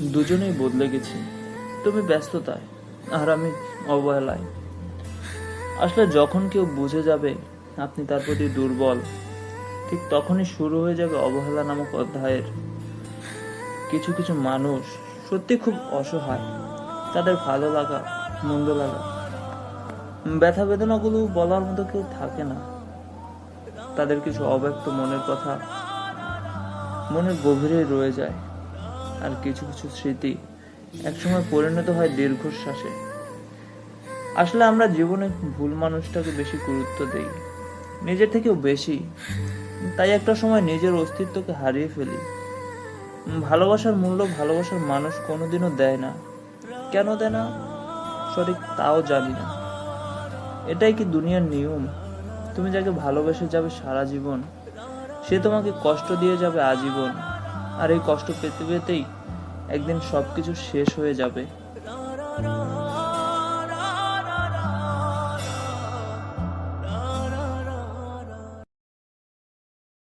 দুজনেই বদলে গেছি। তুমি ব্যস্ততায়, আর আমি অবহেলায়। আসলে যখন কেউ বুঝে যাবে আপনি তার প্রতি দুর্বল, ঠিক তখনই শুরু হয়ে যাবে অবহেলা নামক অধ্যায়ের। কিছু কিছু মানুষ সত্যি খুব অসহায়, তাদের ভালো লাগা, মন্দ লাগা। ব্যথা বেদনাগুলো বলার মতো কেউ থাকে না। তাদের কিছু অব্যক্ত মনের কথা মনের গভীরে রয়ে যায়। আর কিছু কিছু স্মৃতি একসময় পরিণত হয় দীর্ঘশ্বাসে। আসলে আমরা জীবনে ভুল মানুষটাকে বেশি গুরুত্ব দেই। নিজের থেকেও বেশি। তাই একটা সময় নিজের অস্তিত্বকে হারিয়ে ফেলি। ভালোবাসার মূল্য ভালোবাসার মানুষ কোনোদিনও দেয় না। কেন দেয় না? সঠিক তাও জানি না। এটাই কি দুনিয়ার নিয়ম? তুমি যাকে ভালোবেসে যাবে সারা জীবন, সে তোমাকে কষ্ট দিয়ে যাবে আজীবন। আর এই কষ্ট পেতে পেতেই একদিন সবকিছু শেষ হয়ে যাবে।